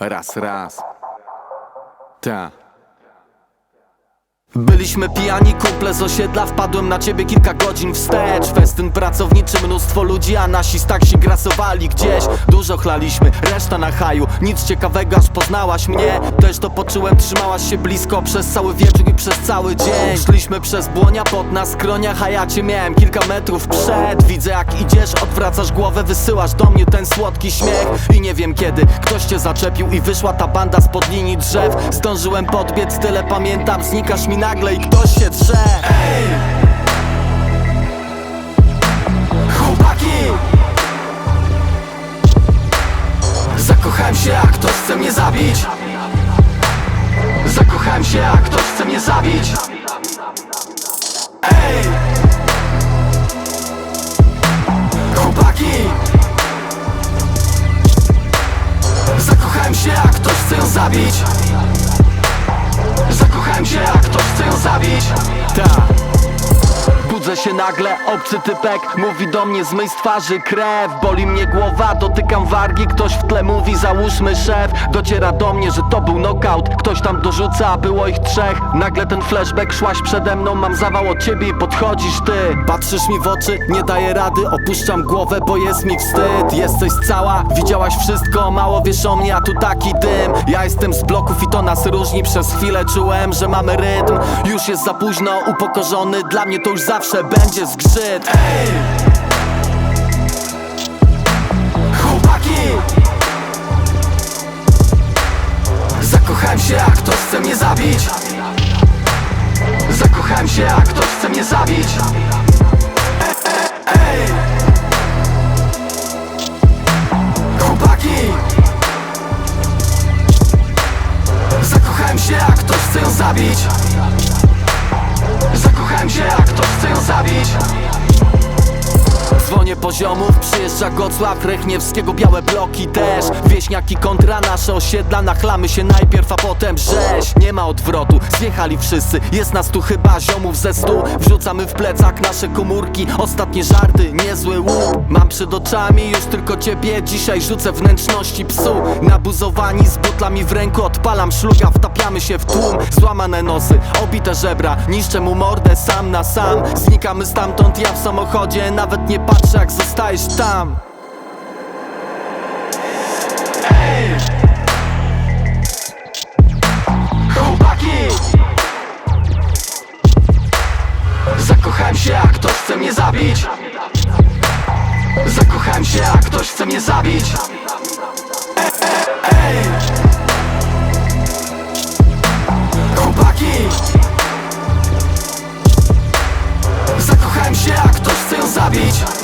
Raz, raz. Ta. Byliśmy pijani, kumple z osiedla Wpadłem na ciebie kilka godzin wstecz. Festyn pracowniczy, mnóstwo ludzi A nasi staksi grasowali gdzieś. Dużo chlaliśmy, reszta na haju. Nic ciekawego, aż poznałaś mnie. Też to poczułem, trzymałaś się blisko Przez cały wieczór i przez cały dzień. Szliśmy przez błonia, pod na skroniach A ja cię miałem kilka metrów przed. Widzę jak idziesz, odwracasz głowę Wysyłasz do mnie ten słodki śmiech. I nie wiem kiedy ktoś cię zaczepił I wyszła ta banda spod linii drzew. Zdążyłem podbiec, tyle pamiętam Znikasz mi nagle i ktoś się drze Ej! Chłopaki! Zakochałem się, a ktoś chce mnie zabić Zakochałem się, a ktoś chce mnie zabić Ej! Chłopaki! Zakochałem się, a ktoś chce ją zabić zabić Ta Budzę się nagle, obcy typek Mówi do mnie z twarzy krew. Boli mnie głowa, dotykam wargi Ktoś w tle mówi załóżmy szef. Dociera do mnie, że to był knockout. Ktoś tam dorzuca, było ich trzech. Nagle ten flashback, szłaś przede mną Mam zawał od ciebie i podchodzisz ty. Patrzysz mi w oczy, nie daję rady Opuszczam głowę, bo jest mi wstyd. Jesteś cała, widziałaś wszystko Mało wiesz o mnie, a tu taki dym. Ja jestem z bloków i to nas różni. Przez chwilę czułem, że mamy rytm. Już jest za późno, upokorzony. Dla mnie to już zawsze będzie zgrzyt Ej! Chłopaki! Zakochałem się, a ktoś chce mnie zabić Zakochałem się, a ktoś chce mnie zabić! Chłopaki! Zakochałem się, a ktoś chce ją zabić Zakochałem się, a ktoś chce ją Dzwonię poziomów, przyjeżdża Gocław Rechniewskiego, białe bloki też Wieśniaki kontra nasze osiedla Nachlamy się najpierw, a potem rzeź. Nie ma odwrotu, zjechali wszyscy Jest nas tu chyba ziomów ze stu. Wrzucamy w plecak nasze komórki Ostatnie żarty, niezły łup. Mam przed oczami już tylko ciebie Dzisiaj rzucę wnętrzności psu. Nabuzowani z butlami w ręku Odpalam szluga, wtapiamy się w tłum. Złamane nosy, obite żebra Niszczę mu mordę sam na sam. Znikamy stamtąd, ja w samochodzie Nawet nie patrzę jak zostajesz tam Ej! Chłopaki! Zakochałem się, a ktoś chce mnie zabić Zakochałem się, a ktoś chce mnie zabić Ej! Chłopaki! Zakochałem się, a ktoś chce ją zabić